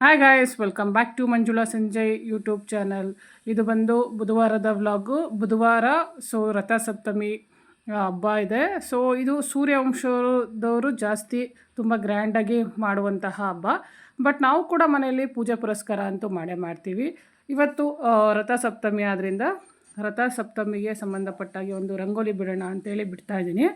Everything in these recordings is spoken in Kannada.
Hi guys welcome back to Manjula Sanjay YouTube channel ಇದು ಬಂದು ಬುಧವಾರದ ವ್ಲಾಗು ಬುಧವಾರ ಸೊ ರಥಸಪ್ತಮಿ ಹಬ್ಬ ಇದೆ. ಸೊ ಇದು ಸೂರ್ಯವಂಶದವರು ಜಾಸ್ತಿ ತುಂಬ ಗ್ರ್ಯಾಂಡಾಗಿ ಮಾಡುವಂತಹ ಹಬ್ಬ. ಬಟ್ ನಾವು ಕೂಡ ಮನೆಯಲ್ಲಿ ಪೂಜೆ ಪುರಸ್ಕಾರ ಅಂತೂ ಮಾಡೇ ಮಾಡ್ತೀವಿ. ಇವತ್ತು ರಥಸಪ್ತಮಿ ಆದ್ದರಿಂದ ರಥಸಪ್ತಮಿಗೆ ಸಂಬಂಧಪಟ್ಟಾಗಿ ಒಂದು ರಂಗೋಲಿ ಬಿಡೋಣ ಅಂತೇಳಿ ಬಿಡ್ತಾ ಇದ್ದೀನಿ.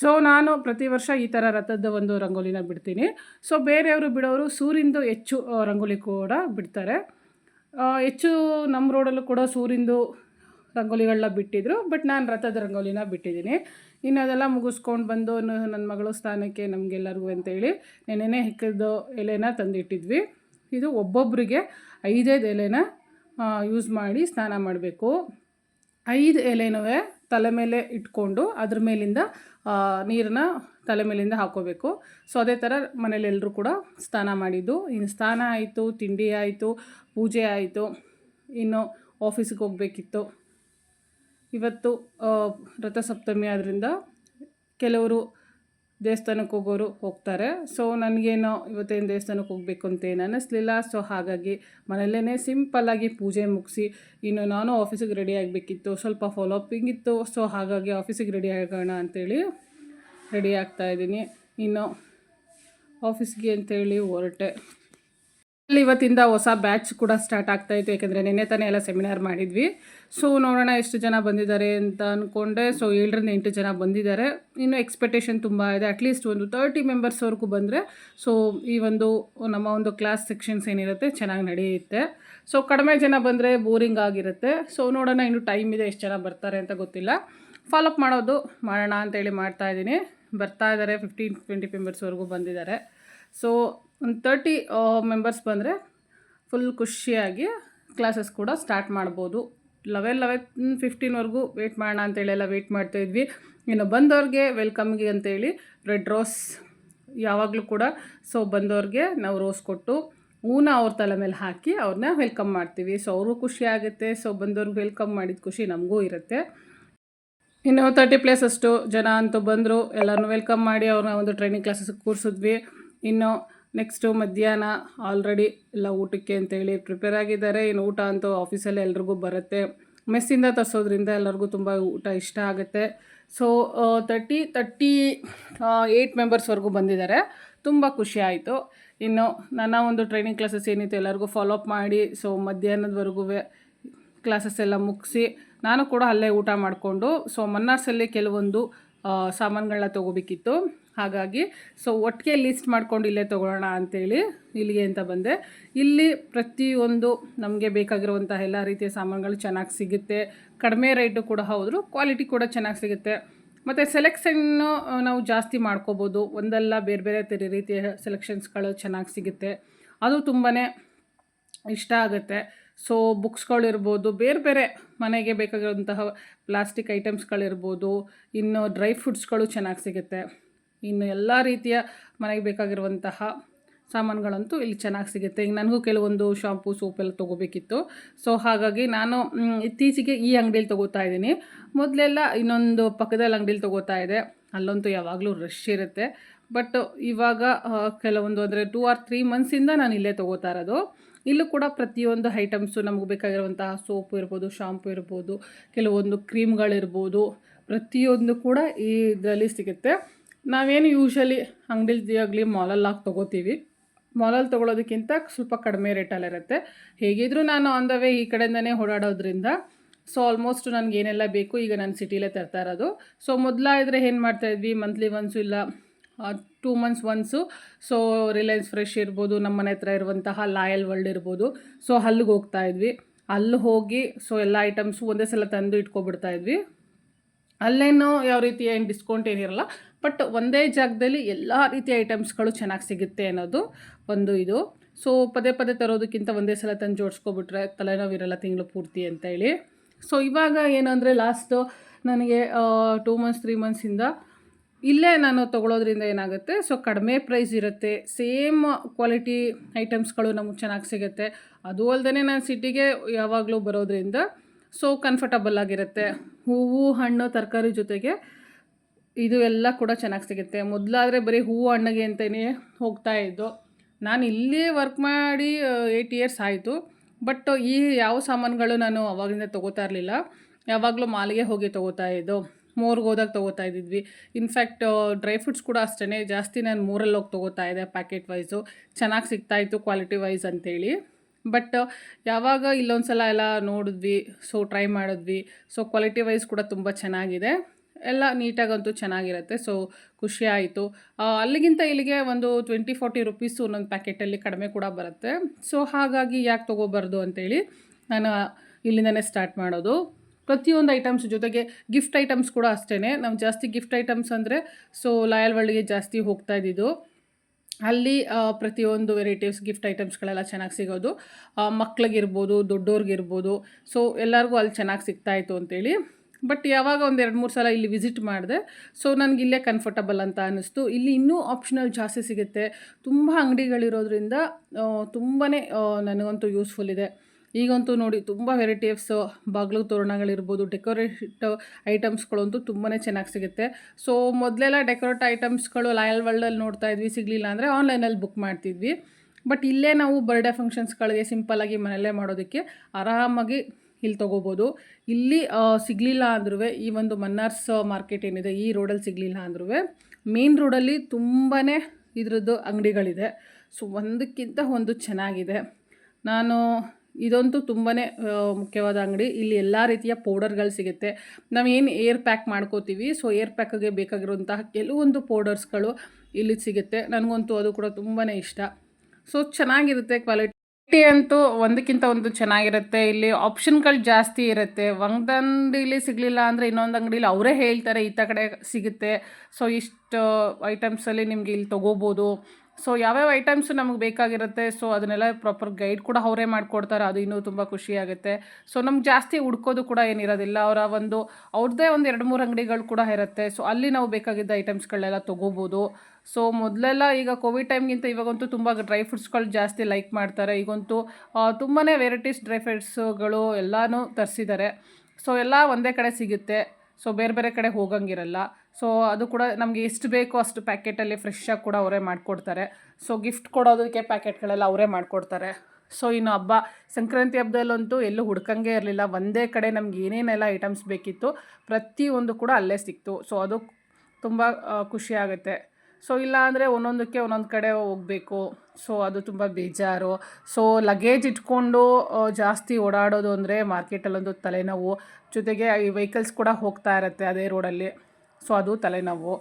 ಸೊ ನಾನು ಪ್ರತಿ ವರ್ಷ ಈ ಥರ ರಥದ ಒಂದು ರಂಗೋಲಿನ ಬಿಡ್ತೀನಿ. ಸೊ ಬೇರೆಯವರು ಬಿಡೋರು ಸೂರಿಂದು ಹೆಚ್ಚು ರಂಗೋಲಿ ಕೂಡ ಬಿಡ್ತಾರೆ. ಹೆಚ್ಚು ನಮ್ಮ ರೋಡಲ್ಲೂ ಕೂಡ ಸೂರಿಂದು ರಂಗೋಲಿಗಳನ್ನ ಬಿಟ್ಟಿದ್ರು, ಬಟ್ ನಾನು ರಥದ ರಂಗೋಲಿನ ಬಿಟ್ಟಿದ್ದೀನಿ. ಇನ್ನು ಅದೆಲ್ಲ ಮುಗಿಸ್ಕೊಂಡು ಬಂದು ನನ್ನ ಮಗಳು ಸ್ಥಾನಕ್ಕೆ ನಮಗೆಲ್ಲರಿಗೂ ಅಂತೇಳಿ ನೆನೆನೆ ಹೆಕ್ಕದ ಎಲೆನ ತಂದಿಟ್ಟಿದ್ವಿ. ಇದು ಒಬ್ಬೊಬ್ಬರಿಗೆ ಐದೈದು ಎಲೆನ ಯೂಸ್ ಮಾಡಿ ಸ್ನಾನ ಮಾಡಬೇಕು. ಐದು ಎಲೆನೂ ತಲೆ ಮೇಲೆ ಇಟ್ಕೊಂಡು ಅದ್ರ ಮೇಲಿಂದ ನೀರನ್ನ ತಲೆ ಮೇಲಿಂದ ಹಾಕೋಬೇಕು. ಸೊ ಅದೇ ಥರ ಮನೇಲಿ ಎಲ್ಲರೂ ಕೂಡ ಸ್ನಾನ ಮಾಡಿದ್ದು. ಇನ್ನು ಸ್ನಾನ ಆಯಿತು, ತಿಂಡಿ ಆಯಿತು, ಪೂಜೆ ಆಯಿತು. ಇನ್ನು ಆಫೀಸಿಗೆ ಹೋಗಬೇಕಿತ್ತು. ಇವತ್ತು ರಥಸಪ್ತಮಿ ಆದ್ದರಿಂದ ಕೆಲವರು ದೇವಸ್ಥಾನಕ್ಕೆ ಹೋಗೋರು ಹೋಗ್ತಾರೆ. ಸೊ ನನಗೇನೋ ಇವತ್ತೇನು ದೇವಸ್ಥಾನಕ್ಕೆ ಹೋಗಬೇಕು ಅಂತ ಏನು ಅನ್ನಿಸ್ಲಿಲ್ಲ ಸೊ ಹಾಗಾಗಿ ಮನೆಯಲ್ಲೇ ಸಿಂಪಲ್ಲಾಗಿ ಪೂಜೆ ಮುಗಿಸಿ, ಇನ್ನು ನಾನು ಆಫೀಸಿಗೆ ರೆಡಿ ಆಗಬೇಕಿತ್ತು. ಸ್ವಲ್ಪ ಫಾಲೋಅಪಿಂಗ್ ಇತ್ತು ಸೊ ಹಾಗಾಗಿ ಆಫೀಸಿಗೆ ರೆಡಿ ಆಗೋಣ ಅಂಥೇಳಿ ರೆಡಿ ಆಗ್ತಾ ಇದ್ದೀನಿ. ಇನ್ನು ಆಫೀಸ್ಗೆ ಅಂತೇಳಿ ಹೊರಟೆ. ಇವತ್ತಿಂದ ಹೊಸ ಬ್ಯಾಚ್ ಕೂಡ ಸ್ಟಾರ್ಟ್ ಆಗ್ತಾ ಇತ್ತು, ಯಾಕೆಂದರೆ ನಿನ್ನೆ ತಾನೇ ಎಲ್ಲ ಸೆಮಿನಾರ್ ಮಾಡಿದ್ವಿ. ಸೊ ನೋಡೋಣ ಎಷ್ಟು ಜನ ಬಂದಿದ್ದಾರೆ ಅಂತ ಅಂದ್ಕೊಂಡೆ ಸೊ ಏಳರಿಂದ ಎಂಟು ಜನ ಬಂದಿದ್ದಾರೆ. ಇನ್ನು ಎಕ್ಸ್ಪೆಕ್ಟೇಷನ್ ತುಂಬ ಇದೆ. ಅಟ್ಲೀಸ್ಟ್ ಒಂದು ತರ್ಟಿ ಮೆಂಬರ್ಸ್ವರೆಗೂ ಬಂದರೆ ಸೊ ಈ ಒಂದು, ನಮ್ಮ ಒಂದು ಕ್ಲಾಸ್ ಸೆಕ್ಷನ್ಸ್ ಏನಿರುತ್ತೆ ಚೆನ್ನಾಗಿ ನಡೆಯುತ್ತೆ. ಸೊ ಕಡಿಮೆ ಜನ ಬಂದರೆ ಬೋರಿಂಗ್ ಆಗಿರುತ್ತೆ. ಸೊ ನೋಡೋಣ ಇನ್ನು ಟೈಮ್ ಇದೆ, ಎಷ್ಟು ಜನ ಬರ್ತಾರೆ ಅಂತ ಗೊತ್ತಿಲ್ಲ. ಫಾಲೋಅಪ್ ಮಾಡೋದು ಮಾಡೋಣ ಅಂತೇಳಿ ಮಾಡ್ತಾ ಇದ್ದೀನಿ. ಬರ್ತಾ ಇದ್ದಾರೆ ಫಿಫ್ಟೀನ್ ಟ್ವೆಂಟಿ ಮೆಂಬರ್ಸ್ವರೆಗೂ ಬಂದಿದ್ದಾರೆ. ಸೊ ಒಂದು ತರ್ಟಿ ಮೆಂಬರ್ಸ್ ಬಂದರೆ ಫುಲ್ ಖುಷಿಯಾಗಿ ಕ್ಲಾಸಸ್ ಕೂಡ ಸ್ಟಾರ್ಟ್ ಮಾಡ್ಬೋದು. ಲೆವೆನ್ ಲೆವೆನ್ ಫಿಫ್ಟೀನ್ವರೆಗೂ ವೆಯ್ಟ್ ಮಾಡೋಣ ಅಂತೇಳಿ ಎಲ್ಲ ವೆಯ್ಟ್ ಮಾಡ್ತಾಯಿದ್ವಿ ಇನ್ನು ಬಂದವ್ರಿಗೆ ವೆಲ್ಕಮ್ಗೆ ಅಂತೇಳಿ ರೆಡ್ ರೋಸ್ ಯಾವಾಗಲೂ ಕೂಡ ಸೊ ಬಂದವ್ರಿಗೆ ನಾವು ರೋಸ್ ಕೊಟ್ಟು ಹೂನ ಅವ್ರ ತಲೆ ಮೇಲೆ ಹಾಕಿ ಅವ್ರನ್ನ ವೆಲ್ಕಮ್ ಮಾಡ್ತೀವಿ. ಸೊ ಅವರು ಖುಷಿ ಆಗುತ್ತೆ ಸೊ ಬಂದವ್ರಿಗೆ ವೆಲ್ಕಮ್ ಮಾಡಿದ ಖುಷಿ ನಮಗೂ ಇರುತ್ತೆ. ಇನ್ನು ತರ್ಟಿ ಪ್ಲೇಸಷ್ಟು ಜನ ಅಂತೂ ಬಂದರು. ಎಲ್ಲರನ್ನೂ ವೆಲ್ಕಮ್ ಮಾಡಿ ಅವ್ರನ್ನ ಒಂದು ಟ್ರೈನಿಂಗ್ ಕ್ಲಾಸಸ್ ಕೂರಿಸಿದ್ವಿ. ಇನ್ನು ನೆಕ್ಸ್ಟು ಮಧ್ಯಾಹ್ನ ಆಲ್ರೆಡಿ ಎಲ್ಲ ಊಟಕ್ಕೆ ಅಂತೇಳಿ ಪ್ರಿಪೇರ್ ಆಗಿದ್ದಾರೆ. ಇನ್ನು ಊಟ ಅಂತೂ ಆಫೀಸಲ್ಲಿ ಎಲ್ರಿಗೂ ಬರುತ್ತೆ. ಮೆಸ್ಸಿಂದ ತರಿಸೋದ್ರಿಂದ ಎಲ್ಲರಿಗೂ ತುಂಬ ಊಟ ಇಷ್ಟ ಆಗುತ್ತೆ. ಸೊ ತರ್ಟಿ ತರ್ಟಿ ಏಯ್ಟ್ ಮೆಂಬರ್ಸ್ವರೆಗೂ ಬಂದಿದ್ದಾರೆ. ತುಂಬ ಖುಷಿ ಆಯಿತು. ಇನ್ನು ನನ್ನ ಒಂದು ಟ್ರೈನಿಂಗ್ ಕ್ಲಾಸಸ್ ಏನಿತ್ತು ಎಲ್ಲರಿಗೂ ಫಾಲೋ ಅಪ್ ಮಾಡಿ. ಸೊ ಮಧ್ಯಾಹ್ನದವರೆಗೂ ಕ್ಲಾಸಸ್ ಎಲ್ಲ ಮುಗಿಸಿ, ನಾನು ಕೂಡ ಅಲ್ಲೇ ಊಟ ಮಾಡಿಕೊಂಡು ಸೊ ಮನ್ನಾರ್ಸಲ್ಲಿ ಕೆಲವೊಂದು ಸಾಮಾನುಗಳನ್ನ ತೊಗೋಬೇಕಿತ್ತು. ಹಾಗಾಗಿ ಸೊ ಒಟ್ಟಿಗೆ ಲಿಸ್ಟ್ ಮಾಡ್ಕೊಂಡು ಇಲ್ಲೇ ತೊಗೊಳ್ಳೋಣ ಅಂತೇಳಿ ಇಲ್ಲಿಗೆ ಅಂತ ಬಂದೆ. ಇಲ್ಲಿ ಪ್ರತಿಯೊಂದು ನಮಗೆ ಬೇಕಾಗಿರುವಂಥ ಎಲ್ಲ ರೀತಿಯ ಸಾಮಾನುಗಳು ಚೆನ್ನಾಗಿ ಸಿಗುತ್ತೆ. ಕಡಿಮೆ ರೇಟು ಕೂಡ ಹೌದು ಕ್ವಾಲಿಟಿ ಕೂಡ ಚೆನ್ನಾಗಿ ಸಿಗುತ್ತೆ. ಮತ್ತು ಸೆಲೆಕ್ಷನ್ನು ನಾವು ಜಾಸ್ತಿ ಮಾಡ್ಕೋಬೋದು. ಒಂದಲ್ಲ ಬೇರೆ ಬೇರೆ ತೆರೆ ರೀತಿಯ ಸೆಲೆಕ್ಷನ್ಸ್ಗಳು ಚೆನ್ನಾಗಿ ಸಿಗುತ್ತೆ. ಅದು ತುಂಬಾ ಇಷ್ಟ ಆಗುತ್ತೆ. ಸೊ ಬುಕ್ಸ್ಗಳಿರ್ಬೋದು ಬೇರೆ ಬೇರೆ ಮನೆಗೆ ಬೇಕಾಗಿರುವಂತಹ ಪ್ಲಾಸ್ಟಿಕ್ ಐಟಮ್ಸ್ಗಳಿರ್ಬೋದು ಇನ್ನು ಡ್ರೈ ಫ್ರೂಟ್ಸ್ಗಳು ಚೆನ್ನಾಗಿ ಸಿಗುತ್ತೆ. ಇನ್ನು ಎಲ್ಲ ರೀತಿಯ ಮನೆಗೆ ಬೇಕಾಗಿರುವಂತಹ ಸಾಮಾನುಗಳಂತೂ ಇಲ್ಲಿ ಚೆನ್ನಾಗಿ ಸಿಗುತ್ತೆ. ಈಗ ನನಗೂ ಕೆಲವೊಂದು ಶಾಂಪು ಸೋಪ್ ಎಲ್ಲ ತೊಗೋಬೇಕಿತ್ತು. ಸೊ ಹಾಗಾಗಿ ನಾನು ಇತ್ತೀಚೆಗೆ ಈ ಅಂಗಡಿಯಲ್ಲಿ ತೊಗೋತಾ ಇದ್ದೀನಿ. ಮೊದಲೆಲ್ಲ ಇನ್ನೊಂದು ಪಕ್ಕದಲ್ಲಿ ಅಂಗಡಿಯಲ್ಲಿ ತೊಗೋತಾ ಇದೆ ಅಲ್ಲಂತೂ ಯಾವಾಗಲೂ ರಶ್ ಇರುತ್ತೆ. ಬಟ್ ಇವಾಗ ಕೆಲವೊಂದು ಅಂದರೆ ಟೂ ಆರ್ ತ್ರೀ ಮಂತ್ಸಿಂದ ನಾನು ಇಲ್ಲೇ ತೊಗೋತಾ ಇರೋದು. ಇಲ್ಲೂ ಕೂಡ ಪ್ರತಿಯೊಂದು ಐಟಮ್ಸು ನಮಗೆ ಬೇಕಾಗಿರುವಂತಹ ಸೋಪು ಇರ್ಬೋದು, ಶಾಂಪು ಇರ್ಬೋದು, ಕೆಲವೊಂದು ಕ್ರೀಮ್ಗಳಿರ್ಬೋದು, ಪ್ರತಿಯೊಂದು ಕೂಡ ಈ ಇದರಲ್ಲಿ ಸಿಗುತ್ತೆ. ನಾವೇನು ಯೂಶಲಿ ಅಂಗಡಿಲಿ ಆಗಲಿ ಮಾಲಲ್ಲಿ ಹಾಕಿ ತೊಗೋತೀವಿ. ಮಾಲಲ್ಲಿ ತೊಗೊಳೋದಕ್ಕಿಂತ ಸ್ವಲ್ಪ ಕಡಿಮೆ ರೇಟಲ್ಲಿರುತ್ತೆ ಹೇಗಿದ್ದರೂ ನಾನು ಆನ್ ದ ವೇ ಈ ಕಡೆಯಿಂದನೇ ಓಡಾಡೋದ್ರಿಂದ ಸೊ ಆಲ್ಮೋಸ್ಟ್ ನನಗೆ ಏನೆಲ್ಲ ಬೇಕು ಈಗ ನಾನು ಸಿಟಿಲೇ ತರ್ತಾ ಇರೋದು. ಸೊ ಮೊದಲಾದರೆ ಏನು ಮಾಡ್ತಾಯಿದ್ವಿ ಮಂತ್ಲಿ ಒನ್ಸು ಇಲ್ಲ two months once so Reliance fresh ಇರ್ಬೋದು, ನಮ್ಮ ಮನೆ ಹತ್ರ ಇರುವಂತಹ ಲಾಯಲ್ ವರ್ಲ್ಡ್ ಇರ್ಬೋದು. ಸೊ ಅಲ್ಲಿಗೆ ಹೋಗ್ತಾ ಇದ್ವಿ. ಅಲ್ಲಿ ಹೋಗಿ ಸೊ ಎಲ್ಲ ಐಟಮ್ಸು ಒಂದೇ ಸಲ ತಂದು ಇಟ್ಕೊಬಿಡ್ತಾ ಇದ್ವಿ. ಅಲ್ಲೇನೋ ಯಾವ ರೀತಿ ಏನು ಡಿಸ್ಕೌಂಟ್ ಏನಿರಲ್ಲ ಬಟ್ ಒಂದೇ ಜಾಗದಲ್ಲಿ ಎಲ್ಲ ರೀತಿಯ ಐಟಮ್ಸ್ಗಳು ಚೆನ್ನಾಗಿ ಸಿಗುತ್ತೆ ಅನ್ನೋದು ಒಂದು ಇದು. ಸೊ ಪದೇ ಪದೇ ತರೋದಕ್ಕಿಂತ ಒಂದೇ ಸಲ ತಂದು ಜೋಡಿಸ್ಕೊಬಿಟ್ರೆ ತಲೆನೋವಿರಲ್ಲ ತಿಂಗಳು ಪೂರ್ತಿ ಅಂತ ಹೇಳಿ ಸೊ ಇವಾಗ ಏನಂದರೆ ಲಾಸ್ಟು ನನಗೆ ಟೂ ಮಂತ್ಸ್ ತ್ರೀ ಮಂತ್ಸಿಂದ ಇಲ್ಲೇ ನಾನು ತೊಗೊಳೋದ್ರಿಂದ ಏನಾಗುತ್ತೆ? ಸೊ ಕಡಿಮೆ ಪ್ರೈಸ್ ಇರುತ್ತೆ. ಸೇಮ್ ಕ್ವಾಲಿಟಿ ಐಟಮ್ಸ್ಗಳು ನಮಗೆ ಚೆನ್ನಾಗಿ ಸಿಗುತ್ತೆ. ಅದು ಅಲ್ಲದೆ ನಾನು ಸಿಟಿಗೆ ಯಾವಾಗಲೂ ಬರೋದ್ರಿಂದ ಸೊ ಕಂಫರ್ಟಬಲ್ ಆಗಿರುತ್ತೆ. ಹೂವು, ಹಣ್ಣು, ತರಕಾರಿ ಜೊತೆಗೆ ಇದು ಎಲ್ಲ ಕೂಡ ಚೆನ್ನಾಗಿ ಸಿಗುತ್ತೆ. ಮೊದಲಾದರೆ ಬರೀ ಹೂವು, ಹಣ್ಣಿಗೆ ಅಂತಲೇ ಹೋಗ್ತಾ ಇದ್ದು. ನಾನು ಇಲ್ಲಿ ವರ್ಕ್ ಮಾಡಿ ಏಯ್ಟ್ ಇಯರ್ಸ್ ಆಯಿತು. ಬಟ್ ಈ ಯಾವ ಸಾಮಾನುಗಳು ನಾನು ಅವಾಗಿಂದ ತೊಗೋತಾ ಇರಲಿಲ್ಲ. ಯಾವಾಗಲೂ ಮಾಲಿಗೆ ಹೋಗಿ ತೊಗೋತಾ ಇದ್ದು. ಮೋರ್ಗೆ ಹೋದಾಗ ತೊಗೋತಾ ಇದ್ದಿದ್ವಿ. ಇನ್ಫ್ಯಾಕ್ಟ್ ಡ್ರೈ ಫ್ರೂಟ್ಸ್ ಕೂಡ ಅಷ್ಟೇ ಜಾಸ್ತಿ ನಾನು ಮೂರಲ್ಲಿ ಹೋಗಿ ತೊಗೋತಾ ಇದ್ದೆ ಪ್ಯಾಕೆಟ್ ವೈಸು ಚೆನ್ನಾಗಿ ಸಿಗ್ತಾಯಿತ್ತು ಕ್ವಾಲಿಟಿ ವೈಸ್ ಅಂತೇಳಿ. ಬಟ್ ಯಾವಾಗ ಇಲ್ಲೊಂದು ಸಲ ಎಲ್ಲ ನೋಡಿದ್ವಿ ಸೊ ಟ್ರೈ ಮಾಡಿದ್ವಿ. ಸೊ ಕ್ವಾಲಿಟಿ ವೈಸ್ ಕೂಡ ತುಂಬ ಚೆನ್ನಾಗಿದೆ. ಎಲ್ಲ ನೀಟಾಗಂತೂ ಚೆನ್ನಾಗಿರುತ್ತೆ ಸೊ ಖುಷಿ ಆಯಿತು. ಅಲ್ಲಿಗಿಂತ ಇಲ್ಲಿಗೆ ಒಂದು ಟ್ವೆಂಟಿ ಫೋರ್ಟಿ ರುಪೀಸು ಒಂದೊಂದು ಪ್ಯಾಕೆಟಲ್ಲಿ ಕಡಿಮೆ ಕೂಡ ಬರುತ್ತೆ. ಸೊ ಹಾಗಾಗಿ ಯಾಕೆ ತೊಗೋಬಾರ್ದು ಅಂತೇಳಿ ನಾನು ಇಲ್ಲಿಂದನೇ ಸ್ಟಾರ್ಟ್ ಮಾಡೋದು. ಪ್ರತಿಯೊಂದು ಐಟಮ್ಸ್ ಜೊತೆಗೆ ಗಿಫ್ಟ್ ಐಟಮ್ಸ್ ಕೂಡ ಅಷ್ಟೇ ನಾವು ಜಾಸ್ತಿ ಗಿಫ್ಟ್ ಐಟಮ್ಸ್ ಅಂದರೆ ಸೊ ಲಾಯಲ್ ವರ್ಲ್ಡ್ಗೆ ಜಾಸ್ತಿ ಹೋಗ್ತಾ ಇದ್ದಿದ್ದು. ಅಲ್ಲಿ ಪ್ರತಿಯೊಂದು ವೆರೈಟೀಸ್ ಗಿಫ್ಟ್ ಐಟಮ್ಸ್ಗಳೆಲ್ಲ ಚೆನ್ನಾಗಿ ಸಿಗೋದು. ಮಕ್ಳಿಗಿರ್ಬೋದು, ದೊಡ್ಡೋರ್ಗಿರ್ಬೋದು ಸೊ ಎಲ್ಲರಿಗೂ ಅಲ್ಲಿ ಚೆನ್ನಾಗಿ ಸಿಗ್ತಾಯಿತ್ತು ಅಂತೇಳಿ. ಬಟ್ ಯಾವಾಗ ಒಂದು ಎರಡು ಮೂರು ಸಲ ಇಲ್ಲಿ ವಿಸಿಟ್ ಮಾಡಿದೆ ಸೊ ನನಗೆ ಇಲ್ಲೇ ಕಂಫರ್ಟಬಲ್ ಅಂತ ಅನ್ನಿಸ್ತು. ಇಲ್ಲಿ ಇನ್ನೂ ಆಪ್ಷನಲ್ ಜಾಸ್ತಿ ಸಿಗುತ್ತೆ. ತುಂಬ ಅಂಗಡಿಗಳಿರೋದ್ರಿಂದ ತುಂಬಾ ನನಗಂತೂ ಯೂಸ್ಫುಲ್ ಇದೆ. ಈಗಂತೂ ನೋಡಿ ತುಂಬ ವೆರೈಟೀಸ್ ಬಾಗಿಲು ತೋರಣಗಳಿರ್ಬೋದು ಡೆಕೋರೇಟ್ ಐಟಮ್ಸ್ಗಳಂತೂ ತುಂಬಾ ಚೆನ್ನಾಗಿ ಸಿಗುತ್ತೆ. ಸೊ, ಮೊದಲೆಲ್ಲ ಡೆಕೋರೇಟ್ ಐಟಮ್ಸ್ಗಳು ಲಾಯಲ್ ವರ್ಲ್ಡಲ್ಲಿ ನೋಡ್ತಾ ಇದ್ವಿ, ಸಿಗಲಿಲ್ಲ ಅಂದರೆ ಆನ್ಲೈನಲ್ಲಿ ಬುಕ್ ಮಾಡ್ತಿದ್ವಿ. ಬಟ್ ಇಲ್ಲೇ ನಾವು ಬರ್ಡೇ ಫಂಕ್ಷನ್ಸ್ಗಳಿಗೆ ಸಿಂಪಲ್ಲಾಗಿ ಮನೆಯಲ್ಲೇ ಮಾಡೋದಕ್ಕೆ ಆರಾಮಾಗಿ ಇಲ್ಲಿ ತೊಗೋಬೋದು. ಇಲ್ಲಿ ಸಿಗಲಿಲ್ಲ ಅಂದ್ರೂ ಈ ಒಂದು ಮನ್ನಾರ್ಸ್ ಮಾರ್ಕೆಟ್ ಏನಿದೆ, ಈ ರೋಡಲ್ಲಿ ಸಿಗಲಿಲ್ಲ ಅಂದ್ರೂ ಮೇನ್ ರೋಡಲ್ಲಿ ತುಂಬಾ ಇದ್ರದ್ದು ಅಂಗಡಿಗಳಿದೆ. ಸೊ, ಒಂದಕ್ಕಿಂತ ಒಂದು ಚೆನ್ನಾಗಿದೆ. ನಾನು ಇದಂತೂ ತುಂಬಾ ಮುಖ್ಯವಾದ ಅಂಗಡಿ. ಇಲ್ಲಿ ಎಲ್ಲ ರೀತಿಯ ಪೌಡರ್ಗಳು ಸಿಗುತ್ತೆ. ನಾವು ಏನು ಏರ್ ಪ್ಯಾಕ್ ಮಾಡ್ಕೋತೀವಿ, ಸೊ ಏರ್ ಪ್ಯಾಕ್ಗೆ ಬೇಕಾಗಿರುವಂತಹ ಕೆಲವೊಂದು ಪೌಡರ್ಸ್ಗಳು ಇಲ್ಲಿ ಸಿಗುತ್ತೆ. ನನಗಂತೂ ಅದು ಕೂಡ ತುಂಬಾ ಇಷ್ಟ. ಸೊ ಚೆನ್ನಾಗಿರುತ್ತೆ ಕ್ವಾಲಿಟಿ. ಅಂತೂ ಒಂದಕ್ಕಿಂತ ಒಂದು ಚೆನ್ನಾಗಿರುತ್ತೆ. ಇಲ್ಲಿ ಆಪ್ಷನ್ಗಳು ಜಾಸ್ತಿ ಇರುತ್ತೆ. ಒಂದಂಗಡಿಲಿ ಸಿಗಲಿಲ್ಲ ಅಂದರೆ ಇನ್ನೊಂದು ಅಂಗಡಿಲಿ ಅವರೇ ಹೇಳ್ತಾರೆ ಈತ ಕಡೆ ಸಿಗುತ್ತೆ. ಸೊ ಇಷ್ಟು ಐಟಮ್ಸಲ್ಲಿ ನಿಮಗೆ ಇಲ್ಲಿ ತೊಗೋಬೋದು. ಸೊ ಯಾವ್ಯಾವ ಐಟಮ್ಸ್ ನಮಗೆ ಬೇಕಾಗಿರುತ್ತೆ? ಸೊ ಅದನ್ನೆಲ್ಲ ಪ್ರಾಪರ್ ಗೈಡ್ ಕೂಡ ಅವರೇ ಮಾಡಿಕೊಡ್ತಾರೆ. ಅದು ಇನ್ನೂ ತುಂಬ ಖುಷಿಯಾಗುತ್ತೆ. ಸೊ ನಮ್ಗೆ ಜಾಸ್ತಿ ಹುಡ್ಕೋದು ಕೂಡ ಏನಿರೋದಿಲ್ಲ. ಅವರ ಒಂದು ಅವ್ರದ್ದೇ ಒಂದು ಎರಡು ಮೂರು ಅಂಗಡಿಗಳು ಕೂಡ ಇರುತ್ತೆ. ಸೊ ಅಲ್ಲಿ ನಾವು ಬೇಕಾಗಿದ್ದ ಐಟಮ್ಸ್ಗಳನ್ನೆಲ್ಲ ತೊಗೋಬೋದು. ಸೊ ಮೊದಲೆಲ್ಲ ಈಗ ಕೋವಿಡ್ ಟೈಮ್ಗಿಂತ ಇವಾಗಂತೂ ತುಂಬ ಡ್ರೈ ಫ್ರೂಟ್ಸ್ಗಳು ಜಾಸ್ತಿ ಲೈಕ್ ಮಾಡ್ತಾರೆ. ಈಗಂತೂ ತುಂಬಾ ವೆರೈಟೀಸ್ ಡ್ರೈ ಫ್ರೂಟ್ಸ್ಗಳು ಎಲ್ಲನೂ ತರಿಸಿದ್ದಾರೆ ಸೊ ಎಲ್ಲ ಒಂದೇ ಕಡೆ ಸಿಗುತ್ತೆ. ಸೊ ಬೇರೆ ಬೇರೆ ಕಡೆ ಹೋಗಂಗಿರಲ್ಲ. ಸೊ ಅದು ಕೂಡ ನಮಗೆ ಎಷ್ಟು ಬೇಕೋ ಅಷ್ಟು ಪ್ಯಾಕೆಟಲ್ಲಿ ಫ್ರೆಶ್ಶಾಗಿ ಕೂಡ ಅವರೇ ಮಾಡಿಕೊಡ್ತಾರೆ. ಸೊ ಗಿಫ್ಟ್ ಕೊಡೋದಕ್ಕೆ ಪ್ಯಾಕೆಟ್ಗಳೆಲ್ಲ ಅವರೇ ಮಾಡಿಕೊಡ್ತಾರೆ. ಸೊ ಇನ್ನು ಹಬ್ಬ, ಸಂಕ್ರಾಂತಿ ಹಬ್ಬದಲ್ಲಂತೂ ಎಲ್ಲೂ ಹುಡ್ಕಂಗೆ ಇರಲಿಲ್ಲ. ಒಂದೇ ಕಡೆ ನಮ್ಗೆ ಏನೇನೆಲ್ಲ ಐಟಮ್ಸ್ ಬೇಕಿತ್ತು ಪ್ರತಿಯೊಂದು ಕೂಡ ಅಲ್ಲೇ ಸಿಕ್ತು. ಸೊ ಅದು ತುಂಬ ಖುಷಿ ಆಗುತ್ತೆ. ಸೊ ಇಲ್ಲ ಅಂದರೆ ಒಂದೊಂದಕ್ಕೆ ಒಂದೊಂದು ಕಡೆ ಹೋಗಬೇಕು. ಸೊ ಅದು ತುಂಬ ಬೇಜಾರು. ಸೊ ಲಗೇಜ್ ಇಟ್ಕೊಂಡು ಜಾಸ್ತಿ ಓಡಾಡೋದು ಅಂದರೆ ಮಾರ್ಕೆಟಲ್ಲೊಂದು ತಲೆನೋವು. ಜೊತೆಗೆ ಈ ವೆಹಿಕಲ್ಸ್ ಕೂಡ ಹೋಗ್ತಾ ಇರುತ್ತೆ ಅದೇ ರೋಡಲ್ಲಿ ಸೊ ಅದು ತಲೆನೋವು.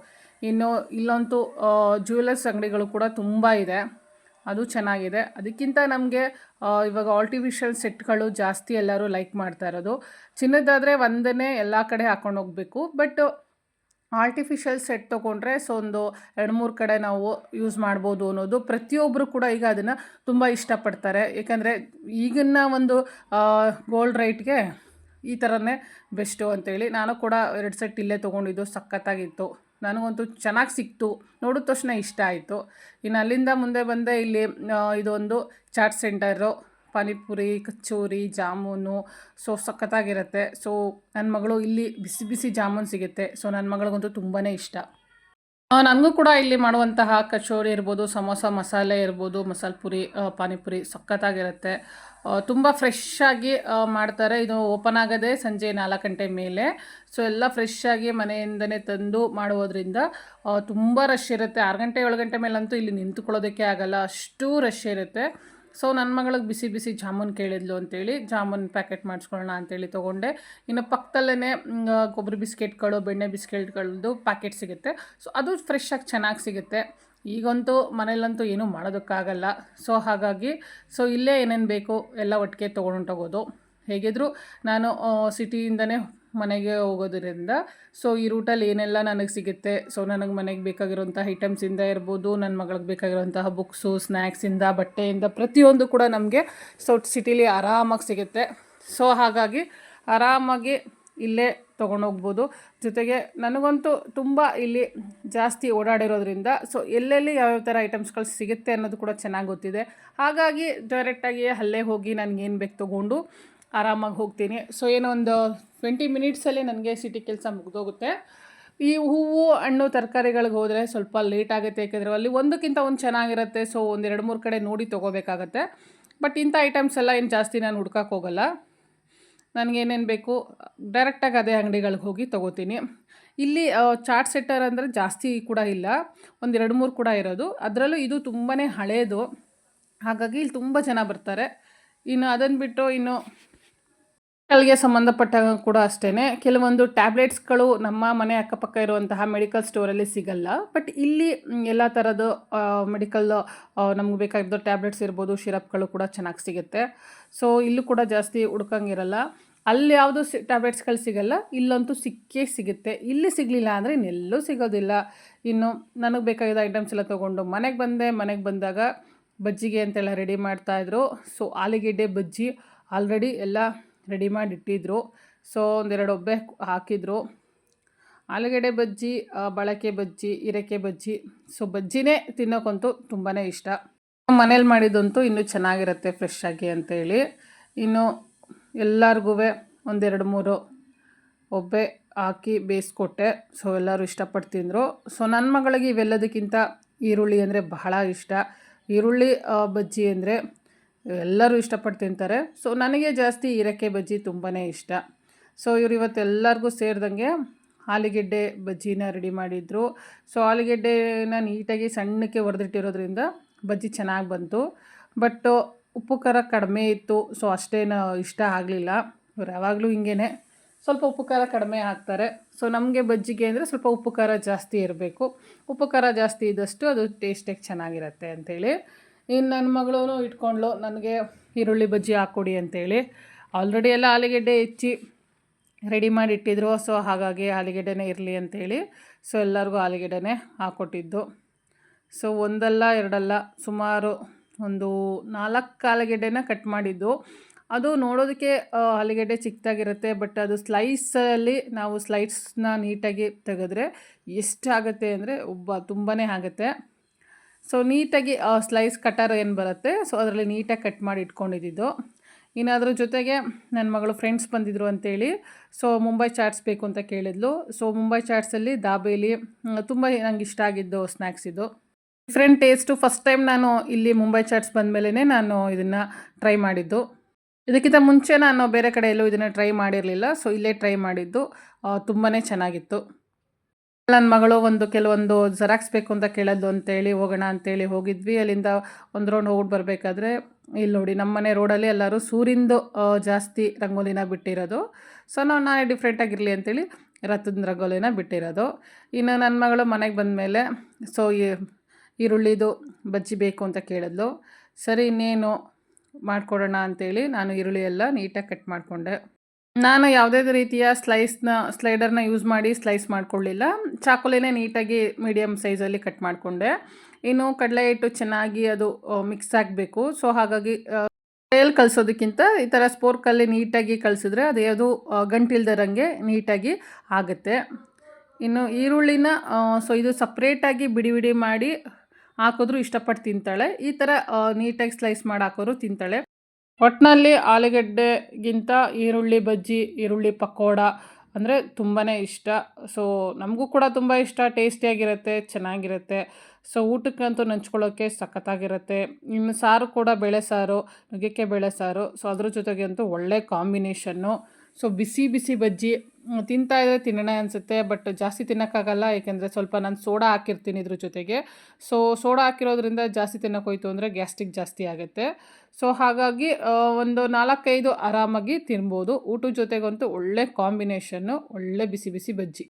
ಇನ್ನು ಇಲ್ಲಂತೂ ಜ್ಯುವೆಲರ್ಸ್ ಅಂಗಡಿಗಳು ಕೂಡ ತುಂಬ ಇದೆ. ಅದು ಚೆನ್ನಾಗಿದೆ. ಅದಕ್ಕಿಂತ ನಮಗೆ ಇವಾಗ ಆರ್ಟಿಫಿಷಿಯಲ್ ಸೆಟ್ಗಳು ಜಾಸ್ತಿ ಎಲ್ಲರೂ ಲೈಕ್ ಮಾಡ್ತಾ ಇರೋದು. ಚಿನ್ನದಾದರೆ ಒಂದನ್ನೇ ಎಲ್ಲ ಕಡೆ ಹಾಕೊಂಡು ಹೋಗಬೇಕು. ಬಟ್ ಆರ್ಟಿಫಿಷಿಯಲ್ ಸೆಟ್ ತೊಗೊಂಡ್ರೆ ಸೊ ಒಂದು ಎರಡು ಮೂರು ಕಡೆ ನಾವು ಯೂಸ್ ಮಾಡ್ಬೋದು ಅನ್ನೋದು ಪ್ರತಿಯೊಬ್ಬರು ಕೂಡ ಈಗ ಅದನ್ನು ತುಂಬ ಇಷ್ಟಪಡ್ತಾರೆ. ಏಕೆಂದರೆ ಈಗಿನ ಒಂದು ಗೋಲ್ಡ್ ರೈಟ್ಗೆ ಈ ಥರನೇ ಬೆಸ್ಟು ಅಂತೇಳಿ. ನಾನು ಕೂಡ ಎರಡು ಸೆಟ್ ಇಲ್ಲೇ ತೊಗೊಂಡಿದ್ದು, ಸಖತ್ತಾಗಿತ್ತು. ನನಗಂತೂ ಚೆನ್ನಾಗಿ ಸಿಕ್ತು. ನೋಡಿದ ತಕ್ಷಣ ಇಷ್ಟ ಆಯಿತು. ಇನ್ನು ಅಲ್ಲಿಂದ ಮುಂದೆ ಬಂದೆ ಇಲ್ಲಿ ಇದೊಂದು ಚಾಟ್ ಸೆಂಟರು. ಪಾನಿಪುರಿ, ಕಚೋರಿ, ಜಾಮೂನು. ಸೊ, ಸಖತ್ತಾಗಿರುತ್ತೆ. ಸೊ ನನ್ನ ಮಗಳು ಇಲ್ಲಿ ಬಿಸಿ ಬಿಸಿ ಜಾಮೂನ್ ಸಿಗುತ್ತೆ. ಸೊ ನನ್ನ ಮಗಳಿಗಂತೂ ತುಂಬಾ ಇಷ್ಟ. ನನಗೂ ಕೂಡ ಇಲ್ಲಿ ಮಾಡುವಂತಹ ಕಚೋರಿ ಇರ್ಬೋದು, ಸಮೋಸ, ಮಸಾಲೆ ಇರ್ಬೋದು, ಮಸಾಲೆ ಪುರಿ ಪಾನಿಪುರಿ ಸಖತ್ತಾಗಿರುತ್ತೆ. ತುಂಬ ಫ್ರೆಶ್ ಆಗಿ ಮಾಡ್ತಾರೆ. ಇದು ಓಪನ್ ಆಗೋದೇ ಸಂಜೆ ನಾಲ್ಕು ಗಂಟೆ ಮೇಲೆ. ಸೊ ಎಲ್ಲ ಫ್ರೆಶ್ ಆಗಿ ಮನೆಯಿಂದನೇ ತಂದು ಮಾಡುವುದರಿಂದ ತುಂಬ ರಶ್ ಇರುತ್ತೆ. ಆರು ಗಂಟೆ, ಏಳು ಗಂಟೆ ಮೇಲಂತೂ ಇಲ್ಲಿ ನಿಂತ್ಕೊಳ್ಳೋದಕ್ಕೆ ಆಗಲ್ಲ. ಅಷ್ಟು ರಶ್ ಇರುತ್ತೆ. ಸೊ ನನ್ನ ಮಗಳಿಗೆ ಬಿಸಿ ಬಿಸಿ ಜಾಮೂನ್ ಕೇಳಿದ್ಲು ಅಂತೇಳಿ, ಜಾಮೂನ್ ಪ್ಯಾಕೆಟ್ ಮಾಡಿಸ್ಕೊಳ್ಳೋಣ ಅಂತೇಳಿ ತೊಗೊಂಡೆ. ಇನ್ನು ಪಕ್ಕದಲ್ಲೇ ಕೊಬ್ಬರಿ ಬಿಸ್ಕೆಟ್ಗಳು, ಬೆಣ್ಣೆ ಬಿಸ್ಕೆಟ್ಗಳದ್ದು ಪ್ಯಾಕೆಟ್ ಸಿಗುತ್ತೆ. ಸೊ ಅದು ಫ್ರೆಶ್ ಚೆನ್ನಾಗಿ ಸಿಗುತ್ತೆ. ಈಗಂತೂ ಮನೇಲಂತೂ ಏನೂ ಮಾಡೋದಕ್ಕಾಗಲ್ಲ. ಸೊ ಹಾಗಾಗಿ ಸೊ ಇಲ್ಲೇ ಏನೇನು ಬೇಕು ಎಲ್ಲ ಒಟ್ಟಿಗೆ ತೊಗೊಂಡೋಗೋದು ಹೇಗಿದ್ದರೂ ನಾನು ಸಿಟಿಯಿಂದನೇ ಮನೆಗೆ ಹೋಗೋದ್ರಿಂದ. ಸೊ ಈ ರೂಟಲ್ಲಿ ಏನೆಲ್ಲ ನನಗೆ ಸಿಗುತ್ತೆ? ಸೊ ನನಗೆ ಮನೆಗೆ ಬೇಕಾಗಿರೋಂಥ ಐಟಮ್ಸಿಂದ ಇರ್ಬೋದು ನನ್ನ ಮಗಳಿಗೆ ಬೇಕಾಗಿರುವಂತಹ ಬುಕ್ಸು ಸ್ನ್ಯಾಕ್ಸಿಂದ ಬಟ್ಟೆಯಿಂದ ಪ್ರತಿಯೊಂದು ಕೂಡ ನಮಗೆ ಸೊ ಸಿಟಿಲಿ ಆರಾಮಾಗಿ ಸಿಗುತ್ತೆ. ಸೊ ಹಾಗಾಗಿ ಆರಾಮಾಗಿ ಇಲ್ಲೇ ತೊಗೊಂಡೋಗ್ಬೋದು. ಜೊತೆಗೆ ನನಗಂತೂ ತುಂಬ ಇಲ್ಲಿ ಜಾಸ್ತಿ ಓಡಾಡಿರೋದ್ರಿಂದ ಸೊ ಎಲ್ಲೆಲ್ಲಿ ಯಾವ್ಯಾವ ಥರ ಐಟಮ್ಸ್ಗಳು ಸಿಗುತ್ತೆ ಅನ್ನೋದು ಕೂಡ ಚೆನ್ನಾಗಿ ಗೊತ್ತಿದೆ. ಹಾಗಾಗಿ ಡೈರೆಕ್ಟಾಗಿ ಅಲ್ಲೇ ಹೋಗಿ ನನಗೇನು ಬೇಕು ತೊಗೊಂಡು ಆರಾಮಾಗಿ ಹೋಗ್ತೀನಿ. ಸೊ ಏನೋ ಒಂದು ಟ್ವೆಂಟಿ ಮಿನಿಟ್ಸಲ್ಲಿ ನನಗೆ ಸಿಟಿ ಕೆಲಸ ಮುಗಿದೋಗುತ್ತೆ. ಈ ಹೂವು, ಹಣ್ಣು, ತರಕಾರಿಗಳಿಗೆ ಹೋದರೆ ಸ್ವಲ್ಪ ಲೇಟ್ ಆಗುತ್ತೆ. ಯಾಕೆಂದರೆ ಅಲ್ಲಿ ಒಂದಕ್ಕಿಂತ ಒಂದು ಚೆನ್ನಾಗಿರುತ್ತೆ. ಸೊ ಒಂದು ಎರಡು, ಮೂರು ಕಡೆ ನೋಡಿ ತೊಗೋಬೇಕಾಗತ್ತೆ. ಬಟ್ ಇಂಥ ಐಟಮ್ಸ್ ಎಲ್ಲ ಏನು ಜಾಸ್ತಿ ನಾನು ಹುಡ್ಕಕ್ಕೆ ಹೋಗಲ್ಲ. ನನಗೇನೇನು ಬೇಕು ಡೈರೆಕ್ಟಾಗಿ ಅದೇ ಅಂಗಡಿಗಳಿಗೆ ಹೋಗಿ ತೊಗೋತೀನಿ. ಇಲ್ಲಿ ಚಾಟ್ ಸೆಟ್ಟರ್ ಅಂದರೆ ಜಾಸ್ತಿ ಕೂಡ ಇಲ್ಲ. ಒಂದು ಎರಡು, ಮೂರು ಕೂಡ ಇರೋದು. ಅದರಲ್ಲೂ ಇದು ತುಂಬಾ ಹಳೇದು. ಹಾಗಾಗಿ ಇಲ್ಲಿ ತುಂಬ ಜನ ಬರ್ತಾರೆ. ಇನ್ನು ಅದನ್ನು ಬಿಟ್ಟು ಇನ್ನು ಮೆಡಿಕಲ್ಗೆ ಸಂಬಂಧಪಟ್ಟ ಕೂಡ ಅಷ್ಟೇ ಕೆಲವೊಂದು ಟ್ಯಾಬ್ಲೆಟ್ಸ್ಗಳು ನಮ್ಮ ಮನೆ ಅಕ್ಕಪಕ್ಕ ಇರುವಂತಹ ಮೆಡಿಕಲ್ ಸ್ಟೋರಲ್ಲಿ ಸಿಗಲ್ಲ. ಬಟ್ ಇಲ್ಲಿ ಎಲ್ಲ ಥರದ ಮೆಡಿಕಲ್ ನಮ್ಗೆ ಬೇಕಾಗಿದ್ದ ಟ್ಯಾಬ್ಲೆಟ್ಸ್ ಇರ್ಬೋದು, ಶಿರಪ್ಗಳು ಕೂಡ ಚೆನ್ನಾಗಿ ಸಿಗುತ್ತೆ. ಸೊ, ಇಲ್ಲೂ ಕೂಡ ಜಾಸ್ತಿ ಹುಡ್ಕಂಗಿರಲ್ಲ. ಅಲ್ಲಿ ಯಾವುದು ಸಿ, ಟ್ಯಾಬ್ಲೆಟ್ಸ್ಗಳು ಸಿಗಲ್ಲ. ಇಲ್ಲಂತೂ ಸಿಕ್ಕೇ ಸಿಗುತ್ತೆ. ಇಲ್ಲಿ ಸಿಗಲಿಲ್ಲ ಅಂದರೆ ಇನ್ನೆಲ್ಲೂ ಸಿಗೋದಿಲ್ಲ. ಇನ್ನು ನನಗೆ ಬೇಕಾಗಿದ್ದ ಐಟಮ್ಸ್ ಎಲ್ಲ ತೊಗೊಂಡು ಮನೆಗೆ ಬಂದೆ. ಮನೆಗೆ ಬಂದಾಗ ಬಜ್ಜಿಗೆ ಅಂತೆಲ್ಲ ರೆಡಿ ಮಾಡ್ತಾಯಿದ್ರು ಸೊ, ಆಲೂಗೆಡ್ಡೆ, ಬಜ್ಜಿ, ಆಲ್ರೆಡಿ ಎಲ್ಲ ರೆಡಿ ಮಾಡಿ ಇಟ್ಟಿದ್ರು. ಸೊ ಒಂದೆರಡು ಒಬ್ಬೆ ಹಾಕಿದ್ರು. ಆಲೂಗಡ್ಡೆ ಬಜ್ಜಿ ಬಳಕೆ ಬಜ್ಜಿ ಇರಕೆ ಬಜ್ಜಿ. ಸೊ ಬಜ್ಜಿನೇ ತಿನ್ನೋಕ್ಕಂತೂ ತುಂಬಾ ಇಷ್ಟ. ಮನೇಲಿ ಮಾಡಿದಂತೂ ಇನ್ನೂ ಚೆನ್ನಾಗಿರುತ್ತೆ ಫ್ರೆಶ್ ಆಗಿ ಅಂತೇಳಿ. ಇನ್ನು ಎಲ್ಲರಿಗೂ ಒಂದೆರಡು ಮೂರು ಒಬ್ಬೆ ಹಾಕಿ ಬೇಯಿಸ್ಕೊಟ್ಟೆ. ಸೊ ಎಲ್ಲರೂ ಇಷ್ಟಪಟ್ಟು ತಿಂದರು. ಸೊ ನನ್ನ ಮಗಳಿಗೆ ಇವೆಲ್ಲದಕ್ಕಿಂತ ಈರುಳ್ಳಿ ಅಂದರೆ ಬಹಳ ಇಷ್ಟ. ಈರುಳ್ಳಿ ಬಜ್ಜಿ ಅಂದರೆ ಎಲ್ಲರೂ ಇಷ್ಟಪಟ್ಟು ತಿಂತಾರೆ. ಸೊ ನನಗೆ ಜಾಸ್ತಿ ಹೀರೆಕಾಯಿ ಬಜ್ಜಿ ತುಂಬಾ ಇಷ್ಟ. ಸೊ ಇವ್ರು ಇವತ್ತು ಎಲ್ಲರಿಗೂ ಸೇರಿದಂಗೆ ಆಲೂಗೆಡ್ಡೆ ಬಜ್ಜಿನ ರೆಡಿ ಮಾಡಿದ್ರು. ಸೊ ಆಲೂಗೆಡ್ಡೆನ ನೀಟಾಗಿ ಸಣ್ಣಕ್ಕೆ ಹೊಡೆದಿಟ್ಟಿರೋದ್ರಿಂದ ಬಜ್ಜಿ ಚೆನ್ನಾಗಿ ಬಂತು. ಬಟ್ ಉಪ್ಪು ಖಾರ ಕಡಿಮೆ ಇತ್ತು. ಸೊ ಅಷ್ಟೇನು ಇಷ್ಟ ಆಗಲಿಲ್ಲ. ಇವ್ರು ಯಾವಾಗಲೂ ಹಿಂಗೇ ಸ್ವಲ್ಪ ಉಪ್ಪು ಖಾರ ಕಡಿಮೆ ಹಾಕ್ತಾರೆ. ಸೊ ನಮಗೆ ಬಜ್ಜಿಗೆ ಅಂದರೆ ಸ್ವಲ್ಪ ಉಪ್ಪು ಖಾರ ಜಾಸ್ತಿ ಇರಬೇಕು. ಉಪ್ಪು ಖಾರ ಜಾಸ್ತಿ ಇದ್ದಷ್ಟು ಅದು ಟೇಸ್ಟಾಗಿ ಚೆನ್ನಾಗಿರುತ್ತೆ ಅಂಥೇಳಿ ಇನ್ನು ನನ್ನ ಮಗಳೂ ಇಟ್ಕೊಂಡ್ಳು ನನಗೆ ಈರುಳ್ಳಿ ಬಜ್ಜಿ ಹಾಕ್ಕೊಡಿ ಅಂತೇಳಿ. ಆಲ್ರೆಡಿ ಎಲ್ಲ ಆಲೂಗೆಡ್ಡೆ ಹೆಚ್ಚಿ ರೆಡಿ ಮಾಡಿ ಇಟ್ಟಿದ್ರು ಸೊ ಹಾಗಾಗಿ ಆಲೂಗೆಡ್ಡೆನೇ ಇರಲಿ ಅಂತೇಳಿ. ಸೊ ಎಲ್ಲರಿಗೂ ಆಲೂಗೆಡ್ಡೆನೇ ಹಾಕ್ಕೊಟ್ಟಿದ್ದು ಸೊ ಒಂದಲ್ಲ, ಎರಡಲ್ಲ, ಸುಮಾರು ಒಂದು ನಾಲ್ಕು ಆಲೂಗೆಡ್ಡೆನ ಕಟ್ ಮಾಡಿದ್ದು. ಅದು ನೋಡೋದಕ್ಕೆ ಆಲೂಗೆಡ್ಡೆ ಚಿಕ್ಕದಾಗಿರುತ್ತೆ ಬಟ್ ಅದು ಸ್ಲೈಸಲ್ಲಿ ನಾವು ಸ್ಲೈಸ್ನ ನೀಟಾಗಿ ತೆಗೆದ್ರೆ ಎಷ್ಟಾಗುತ್ತೆ ಅಂದರೆ, ಒಬ್ಬ ತುಂಬಾ ಆಗುತ್ತೆ. ಸೊ ನೀಟಾಗಿ ಸ್ಲೈಸ್ ಕಟರ್ ಏನು ಬರುತ್ತೆ? ಸೊ ಅದರಲ್ಲಿ ನೀಟಾಗಿ ಕಟ್ ಮಾಡಿ ಇಟ್ಕೊಂಡಿದ್ದು ಇನ್ನು ಅದ್ರ ಜೊತೆಗೆ ನನ್ನ ಮಗಳು ಫ್ರೆಂಡ್ಸ್ ಬಂದಿದ್ರು ಅಂತೇಳಿ ಸೊ ಮುಂಬೈ ಚಾಟ್ಸ್ ಬೇಕು ಅಂತ ಕೇಳಿದ್ಲು. ಸೊ ಮುಂಬೈ ಚಾಟ್ಸಲ್ಲಿ ದಾಬೇಲಿ ತುಂಬ ನಂಗೆ ಇಷ್ಟ ಆಗಿದ್ದು ಸ್ನ್ಯಾಕ್ಸ್ ಇದು. ಡಿಫ್ರೆಂಟ್ ಟೇಸ್ಟು ಫಸ್ಟ್ ಟೈಮ್ ನಾನು ಇಲ್ಲಿ ಮುಂಬೈ ಚಾಟ್ಸ್ ಬಂದಮೇಲೆ ನಾನು ಇದನ್ನು ಟ್ರೈ ಮಾಡಿದ್ದು. ಇದಕ್ಕಿಂತ ಮುಂಚೆ ನಾನು ಬೇರೆ ಕಡೆ ಎಲ್ಲೂ ಇದನ್ನು ಟ್ರೈ ಮಾಡಿರಲಿಲ್ಲ. ಸೊ ಇಲ್ಲೇ ಟ್ರೈ ಮಾಡಿದ್ದು. ತುಂಬಾ ಚೆನ್ನಾಗಿತ್ತು. ನನ್ನ ಮಗಳು ಒಂದು ಕೆಲವೊಂದು ಜೆರಾಕ್ಸ್ ಬೇಕು ಅಂತ ಕೇಳೋದು ಅಂತೇಳಿ ಹೋಗೋಣ ಅಂತೇಳಿ ಹೋಗಿದ್ವಿ. ಅಲ್ಲಿಂದ ಒಂದು ರೌಂಡ್ ಹೋಗಿ ಬರಬೇಕಾದ್ರೆ ಇಲ್ಲಿ ನೋಡಿ ನಮ್ಮ ಮನೆ ರೋಡಲ್ಲಿ ಎಲ್ಲರೂ ಸೂರಿಂದು ಜಾಸ್ತಿ ರಂಗೋಲಿನ ಬಿಟ್ಟಿರೋದು. ಸೊ ನಾವು ನಾನೇ ಡಿಫ್ರೆಂಟಾಗಿರಲಿ ಅಂತೇಳಿ ರಥದ ರಂಗೋಲಿನ ಬಿಟ್ಟಿರೋದು. ಇನ್ನು ನನ್ನ ಮಗಳು ಮನೆಗೆ ಬಂದಮೇಲೆ ಸೊ ಈರುಳ್ಳಿದು ಬಜ್ಜಿ ಬೇಕು ಅಂತ ಕೇಳಿದ್ಲು. ಸರಿ ಇನ್ನೇನು ಮಾಡಿಕೊಡೋಣ ಅಂತೇಳಿ ನಾನು ಈರುಳ್ಳಿ ಎಲ್ಲ ನೀಟಾಗಿ ಕಟ್ ಮಾಡಿಕೊಂಡೆ. ನಾನು ಯಾವುದೇ ರೀತಿಯ ಸ್ಲೈಸ್ನ, ಸ್ಲೈಡರ್ನ ಯೂಸ್ ಮಾಡಿ ಸ್ಲೈಸ್ ಮಾಡ್ಕೊಳ್ಳಿಲ್ಲ. ಚಾಕುಲಿನೇ ನೀಟಾಗಿ ಮೀಡಿಯಮ್ ಸೈಜಲ್ಲಿ ಕಟ್ ಮಾಡಿಕೊಂಡೆ. ಇನ್ನು ಕಡಲೆ ಹಿಟ್ಟು ಚೆನ್ನಾಗಿ ಅದು ಮಿಕ್ಸ್ ಆಗಬೇಕು. ಸೊ ಹಾಗಾಗಿ ಕೈಯಲ್ಲಿ ಕಲಸೋದಕ್ಕಿಂತ ಈ ಥರ ಸ್ಪೋರ್ಕಲ್ಲಿ ನೀಟಾಗಿ ಕಳಿಸಿದ್ರೆ ಅದು ಯಾವುದು ಗಂಟಿಲ್ದರಂಗೆ ನೀಟಾಗಿ ಆಗುತ್ತೆ. ಇನ್ನು ಈರುಳ್ಳಿನ ಸೊ ಇದು ಸಪ್ರೇಟಾಗಿ ಬಿಡಿ ಬಿಡಿ ಮಾಡಿ ಹಾಕಿದ್ರು ಇಷ್ಟಪಟ್ಟು ತಿಂತಾಳೆ. ಈ ಥರ ನೀಟಾಗಿ ಸ್ಲೈಸ್ ಮಾಡಿ ಹಾಕೋರು ತಿಂತಾಳೆ. ಒಟ್ಟಿನಲ್ಲಿ ಆಲೂಗಡ್ಡೆಗಿಂತ ಈರುಳ್ಳಿ ಬಜ್ಜಿ, ಈರುಳ್ಳಿ ಪಕೋಡ ಅಂದರೆ ತುಂಬಾ ಇಷ್ಟ. ಸೊ ನಮಗೂ ಕೂಡ ತುಂಬ ಇಷ್ಟ, ಟೇಸ್ಟಿಯಾಗಿರುತ್ತೆ, ಚೆನ್ನಾಗಿರುತ್ತೆ. ಸೊ ಊಟಕ್ಕಂತೂ ನಂಚ್ಕೊಳ್ಳೋಕ್ಕೆ ಸಖತ್ತಾಗಿರುತ್ತೆ. ಇನ್ನು ಸಾರು ಕೂಡ ಬೇಳೆ ಸಾರು, ನುಗ್ಗೆಕಾಯಿ ಬೇಳೆ ಸಾರು. ಸೊ ಅದ್ರ ಜೊತೆಗೆ ಅಂತೂ ಒಳ್ಳೆ ಕಾಂಬಿನೇಷನ್ನು. ಸೊ ಬಿಸಿ ಬಿಸಿ ಬಜ್ಜಿ ತಿಂತಾ ಇದ್ರೆ ತಿನ್ನೋಣ ಅನಿಸುತ್ತೆ ಬಟ್ ಜಾಸ್ತಿ ತಿನ್ನೋಕ್ಕಾಗಲ್ಲ, ಏಕೆಂದರೆ ಸ್ವಲ್ಪ ನಾನು ಸೋಡಾ ಹಾಕಿರ್ತೀನಿ ಇದ್ರ ಜೊತೆಗೆ. ಸೊ ಸೋಡಾ ಹಾಕಿರೋದ್ರಿಂದ ಜಾಸ್ತಿ ತಿನ್ನೋಕ್ಕೋಯ್ತು ಅಂದರೆ ಗ್ಯಾಸ್ಟ್ರಿಕ್ ಜಾಸ್ತಿ ಆಗುತ್ತೆ. ಸೊ ಹಾಗಾಗಿ ಒಂದು ನಾಲ್ಕೈದು ಆರಾಮಾಗಿ ತಿನ್ಬೋದು. ಊಟದ ಜೊತೆಗಂತೂ ಒಳ್ಳೆ ಕಾಂಬಿನೇಷನ್ನು, ಒಳ್ಳೆ ಬಿಸಿ ಬಿಸಿ ಬಜ್ಜಿ.